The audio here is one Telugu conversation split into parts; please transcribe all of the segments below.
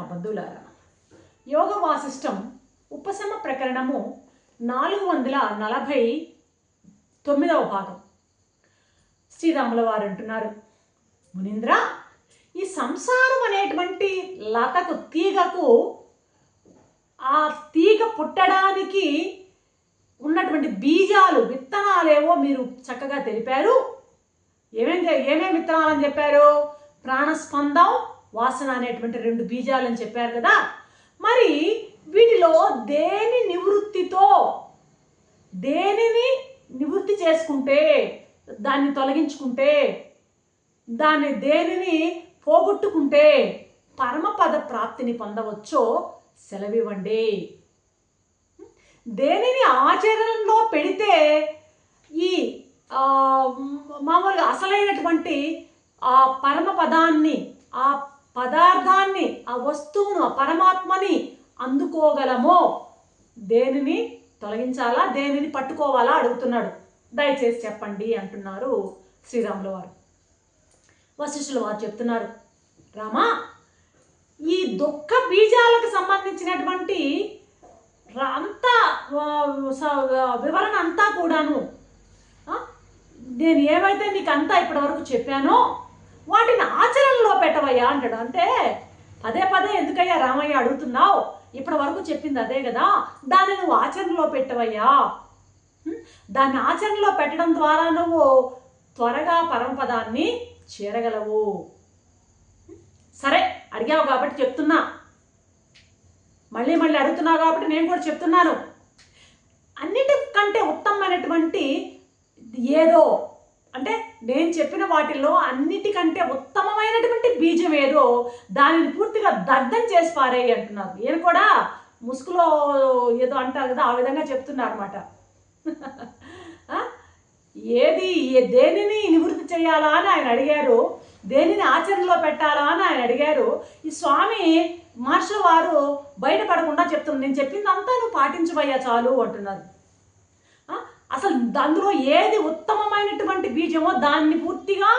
ప్రియ ఆత్మబంధువులారా యోగ వాసిష్టం ఉపశమ ప్రకరణము నాలుగు వందల నలభై తొమ్మిదవ భాగం. శ్రీరాముల వారు అంటున్నారు మునీంద్ర ఈ సంసారం అనేటువంటి లతకు తీగకు ఆ తీగ పుట్టడానికి ఉన్నటువంటి బీజాలు విత్తనాలేవో మీరు చక్కగా తెలిపారు. ఏమేమి ఏమేమి విత్తనాలని చెప్పారు? ప్రాణస్పందం వాసన అనేటువంటి రెండు బీజాలని చెప్పారు కదా. మరి వీటిలో దేని నివృత్తితో దేనిని నివృత్తి చేసుకుంటే దాన్ని తొలగించుకుంటే దాన్ని దేనిని పోగొట్టుకుంటే పరమపద ప్రాప్తిని పొందవచ్చో సెలవివ్వండి. దేనిని ఆచరణలో పెడితే ఈ మామూలుగా అసలైనటువంటి ఆ పరమ పదాన్ని ఆ పదార్థాన్ని ఆ వస్తువును ఆ పరమాత్మని అందుకోగలమో? దేనిని తొలగించాలా? దేనిని పట్టుకోవాలా? అడుగుతున్నాడు. దయచేసి చెప్పండి అంటున్నారు శ్రీరాముల వారు వశిష్ఠుల వారు చెప్తున్నారు రామా ఈ దుఃఖ బీజాలకు సంబంధించినటువంటి అంతా స- వివరణ అంతా కూడాను నేను ఏవైతే నీకు అంతా ఇప్పటివరకు చెప్పానో వాటిని ఆచరణలో పెట్టవయ్యా అంటాడు. అంటే పదే పదే ఎందుకయ్యా రామయ్య అడుగుతున్నావు? ఇప్పటి వరకు చెప్పింది అదే కదా. దాన్ని నువ్వు ఆచరణలో పెట్టవయ్యా. దాన్ని ఆచరణలో పెట్టడం ద్వారా నువ్వు త్వరగా పరంపదాన్ని చేరగలవు. సరే అడిగావు కాబట్టి చెప్తున్నా. మళ్ళీ మళ్ళీ అడుగుతున్నావు కాబట్టి నేను కూడా చెప్తున్నాను. అన్నిటికంటే ఉత్తమమైనటువంటి ఏదో అంటే నేను చెప్పిన వాటిల్లో అన్నిటికంటే ఉత్తమమైనటువంటి బీజం ఏదో దానిని పూర్తిగా దగ్ధం చేసి పారేయి అంటున్నారు. ఈయన కూడా ముసుగులో ఏదో అంటారు కదా ఆ విధంగా చెప్తున్నారు అనమాట ఏది ఏ- దేనిని నివృత్తి చేయాలా అని ఆయన అడిగారు దేనిని ఆచరణలో పెట్టాలా అని ఆయన అడిగారు. ఈ స్వామి మహర్షుల వారు బయటపడకుండా చెప్తున్నారు. నేను చెప్పిందంతా నువ్వు పాటించబయ్యా చాలు అంటున్నారు. అసలు అందులో ఏది ఉత్తమమైనటువంటి బీజమో దాన్ని పూర్తిగా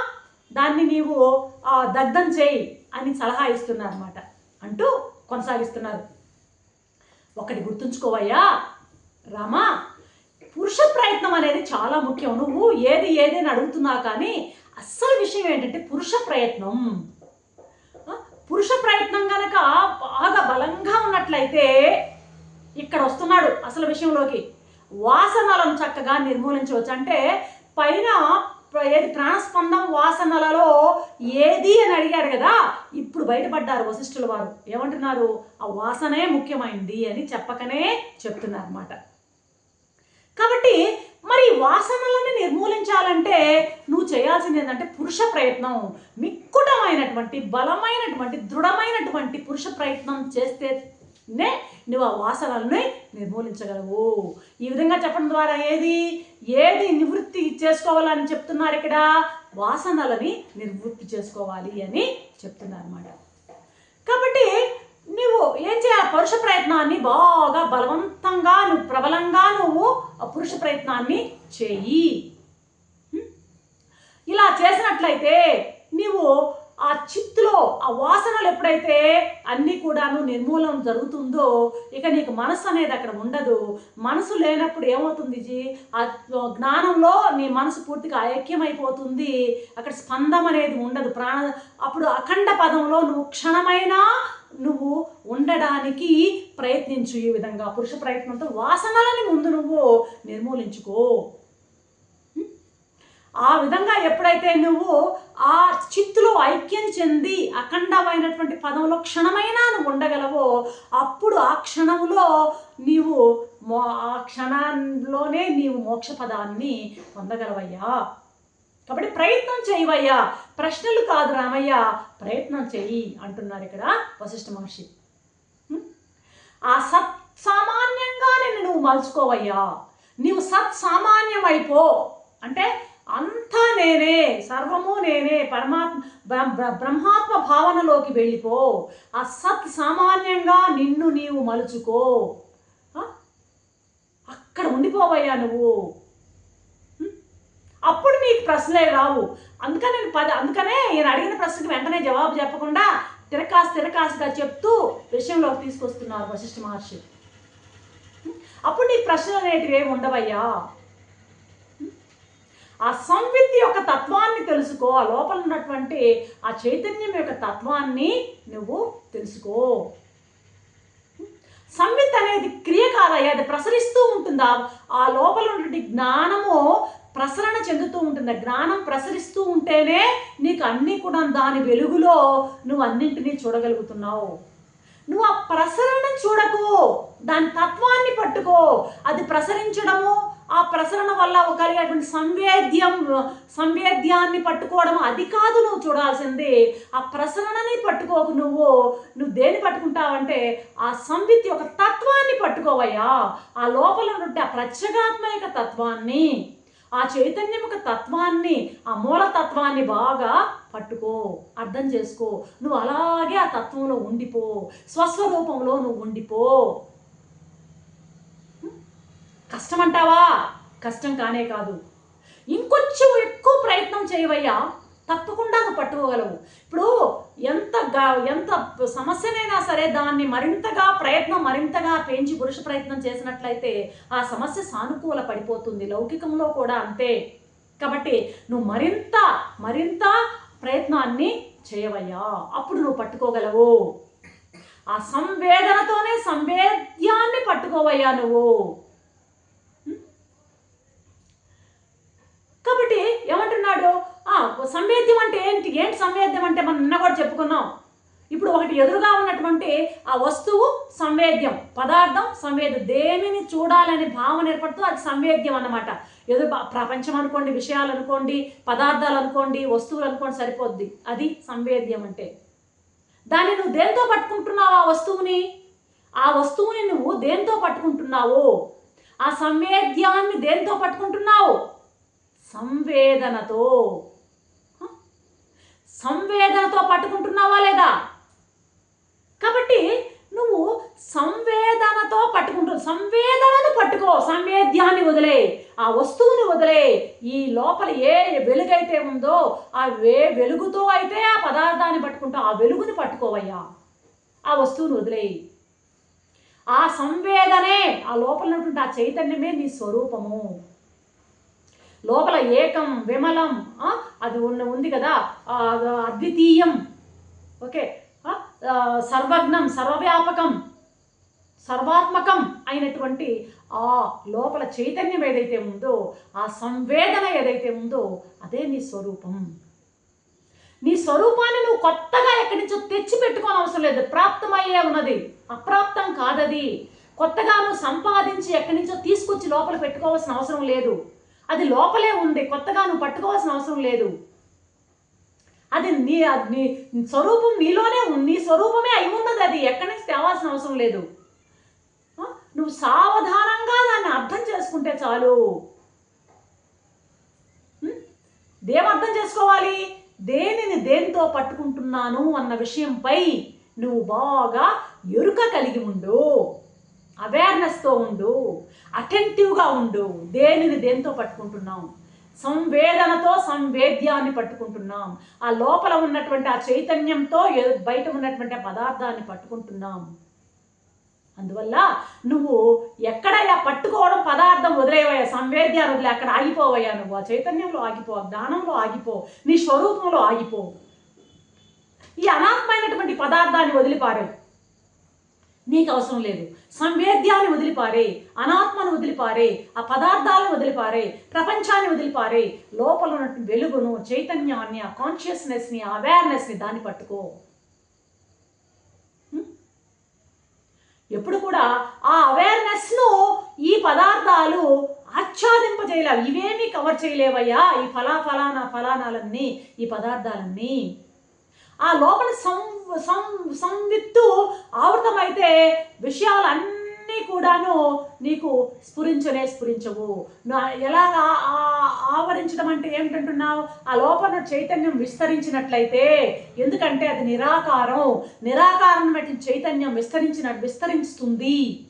దాన్ని నీవు దగ్ధం చేయి అని సలహా ఇస్తున్నారు అనమాట అంటూ కొనసాగిస్తున్నారు. ఒకటి గుర్తుంచుకోవయ్యా రామా పురుష ప్రయత్నం అనేది చాలా ముఖ్యం. నువ్వు ఏది ఏదని అడుగుతున్నా అడుగుతున్నావు కానీ అస్సలు విషయం ఏంటంటే పురుష ప్రయత్నం. పురుష ప్రయత్నం కనుక బాగా బలంగా ఉన్నట్లయితే ఇక్కడ వస్తున్నాడు అసలు విషయంలోకి. వాసనలను చక్కగా నిర్మూలించవచ్చు. అంటే పైన ఏది ప్రాణస్పందం వాసనలలో ఏది అని అడిగారు కదా ఇప్పుడు బయటపడ్డారు వశిష్ఠుల వారు. ఏమంటున్నారు? ఆ వాసనే ముఖ్యమైంది అని చెప్పకనే చెప్తున్నారు అనమాట కాబట్టి మరి వాసనలను నిర్మూలించాలంటే నువ్వు చేయాల్సింది ఏంటంటే పురుష ప్రయత్నం. మిక్కుటమైనటువంటి బలమైనటువంటి దృఢమైనటువంటి పురుష ప్రయత్నం చేస్తే నే నువ్వు ఆ వాసనల్ని నిర్మూలించగలవు. ఈ విధంగా చెప్పడం ద్వారా ఏది? ఏది నివృత్తి చేసుకోవాలని చెప్తున్నారు ఇక్కడ? వాసనలని నివృత్తి చేసుకోవాలి అని చెప్తున్నారు అనమాట కాబట్టి నువ్వు ఏం చేయాలి? పురుష ప్రయత్నాన్ని బాగా బలవంతంగా నువ్వు ప్రబలంగా నువ్వు ఆ పురుష ప్రయత్నాన్ని చేయి. ఇలా చేసినట్లయితే నీవు ఆ చిత్తులో ఆ వాసనలు ఎప్పుడైతే అన్నీ కూడాను నిర్మూలన జరుగుతుందో ఇక నీకు మనసు అనేది అక్కడ ఉండదు. మనసు లేనప్పుడు ఏమవుతుంది జీ? ఆ జ్ఞానంలో నీ మనసు పూర్తిగా ఐక్యమైపోతుంది. అక్కడ స్పందం అనేది ఉండదు. ప్రాణ అప్పుడు అఖండ పదంలో నువ్వు క్షణమైనా నువ్వు ఉండడానికి ప్రయత్నించు ఈ విధంగా. పురుష ప్రయత్నంతో వాసనలని ముందు నువ్వు నిర్మూలించుకో. ఆ విధంగా ఎప్పుడైతే నువ్వు ఆ చిత్తులో ఐక్యం చెంది అఖండమైనటువంటి పదంలో క్షణమైనా నువ్వు ఉండగలవో అప్పుడు ఆ క్షణంలో నీవు మో ఆ క్షణంలోనే నీవు మోక్ష పదాన్ని పొందగలవయ్యా. కాబట్టి ప్రయత్నం చేయవయ్యా. ప్రశ్నలు కాదు రామయ్య ప్రయత్నం చెయ్యి అంటున్నారు ఇక్కడ వశిష్ఠ మహర్షి. ఆ సత్ సామాన్యంగా నిన్ను నువ్వు మలుచుకోవయ్యా. నీవు సత్ సామాన్యమైపో అంటే అంతా నేనే సర్వము నేనే పరమాత్మ బ్ర- బ్రహ్మాత్మ భావనలోకి వెళ్ళిపో. ఆ సత్ సామాన్యంగా నిన్ను నీవు మలుచుకో. అక్కడ ఉండిపోవయ్యా నువ్వు. అప్పుడు నీకు ప్రశ్నలే రావు. అందుకనే పది పద అందుకనే ఈయన అడిగిన ప్రశ్నకి వెంటనే జవాబు చెప్పకుండా తిరకాసు తిరకాసుగా చెప్తూ విషయంలోకి తీసుకొస్తున్నారు వశిష్ఠ మహర్షి. అప్పుడు నీకు ప్రశ్నలు అనేటివి ఏమి ఉండవయ్యా? ఆ సంవిత్ యొక్క తత్వాన్ని తెలుసుకో ఆ లోపల ఉన్నటువంటి ఆ చైతన్యం యొక్క తత్వాన్ని నువ్వు తెలుసుకో. సంవిత్ అనేది క్రియ కాదయ్యా అది ప్రసరిస్తూ ఉంటుందా? ఆ లోపల ఉన్నటువంటి జ్ఞానము ప్రసరణ చెందుతూ ఉంటుంది. జ్ఞానం ప్రసరిస్తూ ఉంటేనే నీకు అన్నీ కూడా దాని వెలుగులో నువ్వు అన్నింటినీ చూడగలుగుతున్నావు. నువ్వు ఆ ప్రసరణ చూడకు దాని తత్వాన్ని పట్టుకో. అది ప్రసరించడము ఆ ప్రసరణ వల్ల కలిగేటువంటి సంవేద్యం సంవేద్యాన్ని పట్టుకోవడం అది కాదు నువ్వు చూడాల్సింది. ఆ ప్రసరణని పట్టుకోకు నువ్వు. నువ్వు దేని పట్టుకుంటావంటే ఆ సంవిత్ యొక్క తత్వాన్ని పట్టుకోవయ్యా. ఆ లోపల ఉన్నట్టు ఆ ప్రత్యేగాత్మ యొక్క తత్వాన్ని ఆ చైతన్యం యొక్క తత్వాన్ని ఆ మూల తత్వాన్ని బాగా పట్టుకో. అర్థం చేసుకో. నువ్వు అలాగే ఆ తత్వంలో ఉండిపో. స్వస్వరూపంలో నువ్వు ఉండిపో. కష్టం అంటావా కష్టం కానే కాదు. ఇంకొంచెం ఎక్కువ ప్రయత్నం చేయవయ్యా. తప్పకుండా నువ్వు పట్టుకోగలవు. ఇప్పుడు ఎంత గా- ఎంత సమస్యనైనా సరే దాన్ని మరింతగా ప్రయత్నం మరింతగా పెంచి పురుష ప్రయత్నం చేసినట్లయితే ఆ సమస్య సానుకూల పడిపోతుంది. లౌకికంలో కూడా అంతే. కాబట్టి నువ్వు మరింత మరింత ప్రయత్నాన్ని చేయవయ్యా. అప్పుడు నువ్వు పట్టుకోగలవు. ఆ సంవేదనతోనే సంవేద్యాన్ని పట్టుకోవయ్యా నువ్వు. కాబట్టి ఏమంటున్నాడు? సంవేద్యం అంటే ఏంటి? ఏంటి సంవేద్యం అంటే? మనం నిన్న కూడా చెప్పుకున్నాం. ఇప్పుడు ఒకటి ఎదురుగా ఉన్నటువంటి ఆ వస్తువు సంవేద్యం పదార్థం సంవేద్యం దేనిని చూడాలనే భావన ఏర్పడుతూ అది సంవేద్యం అన్నమాట. ఎదురు ప్రపంచం అనుకోండి విషయాలు అనుకోండి పదార్థాలు అనుకోండి వస్తువులు అనుకోండి సరిపోద్ది. అది సంవేద్యం అంటే. దాన్ని నువ్వు దేంతో పట్టుకుంటున్నావు ఆ వస్తువుని? ఆ వస్తువుని నువ్వు దేంతో పట్టుకుంటున్నావు? ఆ సంవేద్యాన్ని దేంతో పట్టుకుంటున్నావు? సంవేదనతో. సంవేదనతో పట్టుకుంటున్నావా లేదా? కాబట్టి నువ్వు సంవేదనతో పట్టుకుంటు సంవేదనను పట్టుకో సంవేద్యాన్ని వదిలే ఆ వస్తువుని వదిలే. ఈ లోపల ఏ వెలుగైతే ఉందో ఆ వే వెలుగుతో అయితే ఆ పదార్థాన్ని పట్టుకుంటావు ఆ వెలుగుని పట్టుకోవయ్యా. ఆ వస్తువుని వదిలేయి ఆ సంవేదనే ఆ లోపల ఉన్నటువంటి ఆ చైతన్యమే నీ స్వరూపము. లోపల ఏకం విమలం అది ఉన్న ఉంది కదా అద్వితీయం. ఓకే సర్వజ్ఞం సర్వవ్యాపకం సర్వాత్మకం అయినటువంటి ఆ లోపల చైతన్యం ఏదైతే ఉందో ఆ సంవేదన ఏదైతే ఉందో అదే నీ స్వరూపం. నీ స్వరూపాన్ని నువ్వు కొత్తగా ఎక్కడి నుంచో తెచ్చి పెట్టుకోని అవసరం లేదు. ప్రాప్తమయ్యే ఉన్నది. అప్రాప్తం కాదది. కొత్తగా నువ్వు సంపాదించి ఎక్కడి నుంచో తీసుకొచ్చి లోపల పెట్టుకోవాల్సిన అవసరం లేదు. అది లోపలే ఉంది. కొత్తగా నువ్వు పట్టుకోవాల్సిన అవసరం లేదు. అది నీ అది నీ స్వరూపం నీలోనే ఉంది. నీ స్వరూపమే అయి ఉన్నది అది. ఎక్కడి నుంచి తేవాల్సిన అవసరం లేదు. నువ్వు సావధానంగా దాన్ని అర్థం చేసుకుంటే చాలు. దేవర్థం చేసుకోవాలి? దేనిని దేనితో పట్టుకుంటున్నాను అన్న విషయంపై నువ్వు బాగా ఎరుక కలిగి ఉండు. అవేర్నెస్తో ఉండు అటెంటివ్గా ఉండు దేనిని దేనితో పట్టుకుంటున్నాం సంవేదనతో సంవేద్యాన్ని పట్టుకుంటున్నాం. ఆ లోపల ఉన్నటువంటి ఆ చైతన్యంతో బయట ఉన్నటువంటి ఆ పదార్థాన్ని పట్టుకుంటున్నాం. అందువల్ల నువ్వు ఎక్కడైనా పట్టుకోవడం పదార్థం వదిలేవయ్యా సంవేద్యాలు వదిలే అక్కడ ఆగిపోవయ్యా నువ్వు. ఆ చైతన్యంలో ఆగిపో ఆ జ్ఞానంలో ఆగిపో నీ స్వరూపంలో ఆగిపో. ఈ అనాత్మైనటువంటి పదార్థాన్ని వదిలిపారాయి. నీకు అవసరం లేదు. సంవేద్యాన్ని వదిలిపారే అనాత్మను వదిలిపారే ఆ పదార్థాలను వదిలిపారే ప్రపంచాన్ని వదిలిపారే లోపల ఉన్నటువంటి వెలుగును చైతన్యాన్ని ఆ కాన్షియస్నెస్ని అవేర్నెస్ని దాన్ని పట్టుకో. ఎప్పుడు కూడా ఆ అవేర్నెస్ను ఈ పదార్థాలు ఆచ్ఛాదింపజేయలేవు. ఇవేమీ కవర్ చేయలేవయ్యా. ఈ ఫలా ఫలానా ఫలానాలన్నీ ఈ పదార్థాలన్నీ ఆ లోపల సం సం సంవిత్తు ఆవృతమైతే విషయాలన్నీ కూడాను నీకు స్ఫురించలే స్ఫురించవు. నా- ఎలాగా ఆవరించడం అంటే ఏమిటంటున్నావు? ఆ లోపల చైతన్యం విస్తరించినట్లయితే ఎందుకంటే అది నిరాకారం. నిరాకారం చైతన్యం విస్తరించిన విస్తరిస్తుంది.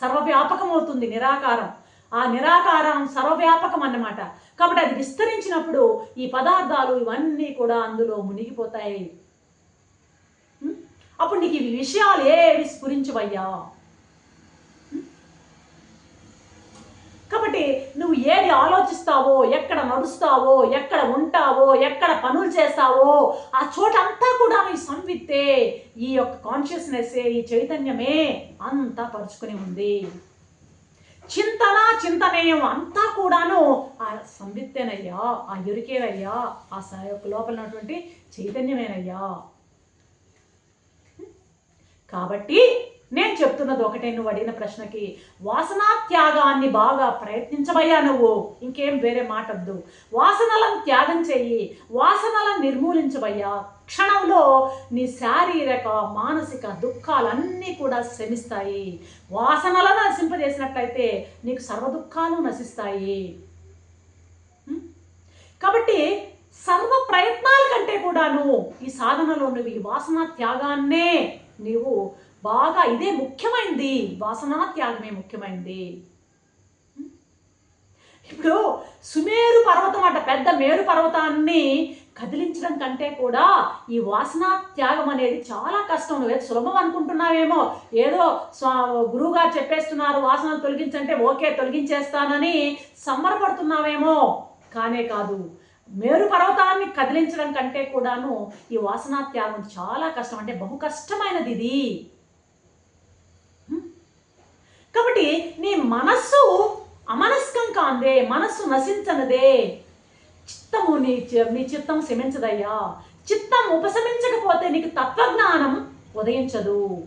సర్వవ్యాపకం అవుతుంది నిరాకారం. ఆ నిరాకారం సర్వవ్యాపకం అన్నమాట. కాబట్టి అది విస్తరించినప్పుడు ఈ పదార్థాలు ఇవన్నీ కూడా అందులో మునిగిపోతాయి. అప్పుడు నీకు ఈ విషయాలు ఏవి స్ఫురించవయ్యా? కాబట్టి నువ్వు ఏది ఆలోచిస్తావో ఎక్కడ నడుస్తావో ఎక్కడ ఉంటావో ఎక్కడ పనులు చేస్తావో ఆ చోట అంతా కూడా నీ సంవిత్తే ఈ యొక్క కాన్షియస్నెస్ ఈ చైతన్యమే అంతా పరుచుకుని ఉంది. చింతన చింతనేయం అంతా కూడాను ఆ సంవిత్తేనయ్యా ఆ ఎరికేనయ్యా ఆ సాయొక్క యొక్క లోపల ఉన్నటువంటి చైతన్యమేనయ్యా కాబట్టి నేను చెప్తున్నది ఒకటే నువ్వు అడిగిన ప్రశ్నకి వాసనా త్యాగాన్ని బాగా ప్రయత్నించబయ్యా నువ్వు. ఇంకేం వేరే మాట వద్దు వాసనలను త్యాగం చెయ్యి వాసనలను నిర్మూలించబయ్యా క్షణంలో నీ శారీరక మానసిక దుఃఖాలన్నీ కూడా శమిస్తాయి వాసనలను నశింపజేసినట్లయితే నీకు సర్వ దుఃఖాలు నశిస్తాయి కాబట్టి సర్వ ప్రయత్నాల కంటే కూడాను ఈ సాధనలో నువ్వు ఈ వాసన త్యాగాన్నే నీవు బాగా ఇదే ముఖ్యమైనది వాసనా త్యాగమే ముఖ్యమైనది ఇప్పుడు సుమేరు పర్వతం అంట పెద్ద మేరు పర్వతాన్ని కదిలించడం కంటే కూడా ఈ వాసనా త్యాగం అనేది చాలా కష్టం. నువ్వు సులభం అనుకుంటున్నావేమో. ఏదో స్వా గురువుగారు చెప్పేస్తున్నారు వాసనలు తొలగించంటే ఓకే తొలగించేస్తానని సంబరపడుతున్నావేమో. కానే కాదు మేరు పర్వతాన్ని కదిలించడం కంటే కూడాను ఈ వాసనా త్యాగం చాలా కష్టం. అంటే బహు కష్టమైనది ఇది. కాబట్టి నీ మనస్సు అమనస్కం కాందే మనస్సు నశించనదే. చిత్తము నీ నీ చిత్తం శమించదయ్యా చిత్తం ఉపశమించకపోతే నీకు తత్వజ్ఞానం ఉదయించదు.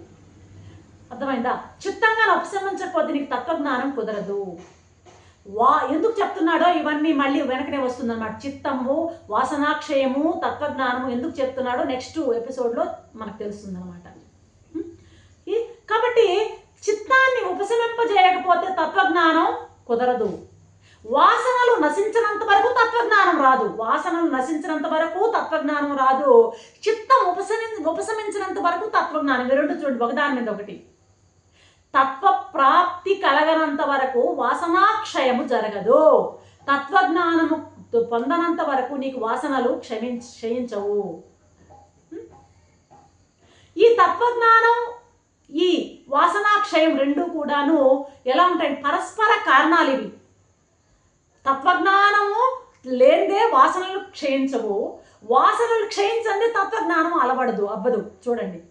అర్థమైందా? చిత్తంగా ఉపశమించకపోతే నీకు తత్వజ్ఞానం కుదరదు. వా ఎందుకు చెప్తున్నాడో ఇవన్నీ మళ్ళీ వెనకనే వస్తుందన్నమాట. చిత్తము వాసనాక్షయము తత్వజ్ఞానము ఎందుకు చెప్తున్నాడో నెక్స్ట్ ఎపిసోడ్లో మనకు తెలుస్తుంది అనమాట కాబట్టి చిత్తాన్ని ఉపశమింపజేయకపోతే తత్వజ్ఞానం కుదరదు. వాసనలు నశించినంత వరకు తత్వజ్ఞానం రాదు. వాసనలు నశించినంత వరకు తత్వజ్ఞానం రాదు. చిత్తం ఉపశమి ఉపశమించినంత వరకు తత్వజ్ఞానం. ఇవి రెండు చూడండి ఒకదాని మీద ఒకటి. తత్వ ప్రాప్తి కలగనంత వరకు వాసనాక్షయము జరగదు. తత్వజ్ఞానము పొందనంత వరకు నీకు వాసనలు క్షమించ క్షయించవు. ఈ తత్వజ్ఞానం ఈ వాసనాక్షయం రెండు కూడాను ఎలా ఉంటాయి? పరస్పర కారణాలు ఇవి. తత్వజ్ఞానము లేనిదే వాసనలు క్షయించవు. వాసనలు క్షయించందే తత్వజ్ఞానం అలవడదు అవ్వదు. చూడండి.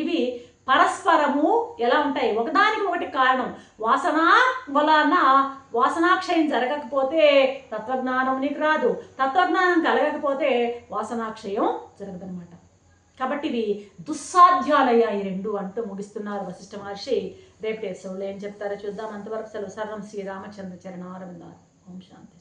ఇవి పరస్పరము ఎలా ఉంటాయి? ఒకదానికి ఒకటి కారణం. వాసన వలన వాసనాక్షయం జరగకపోతే తత్వజ్ఞానం నీకు రాదు. తత్వజ్ఞానం కలగకపోతే వాసనాక్షయం జరగదనమాట కాబట్టి ఇవి దుస్సాధ్యాలయ్యా ఈ రెండు అంటూ ముగిస్తున్నారు వశిష్ఠ మహర్షి. రేపు ఎపిసోడ్లో ఏం చెప్తారో చూద్దాం. అంతవరకు సెలవు. సర్వం శ్రీరామచంద్ర చరణారవిందారు ఓం శాంతి.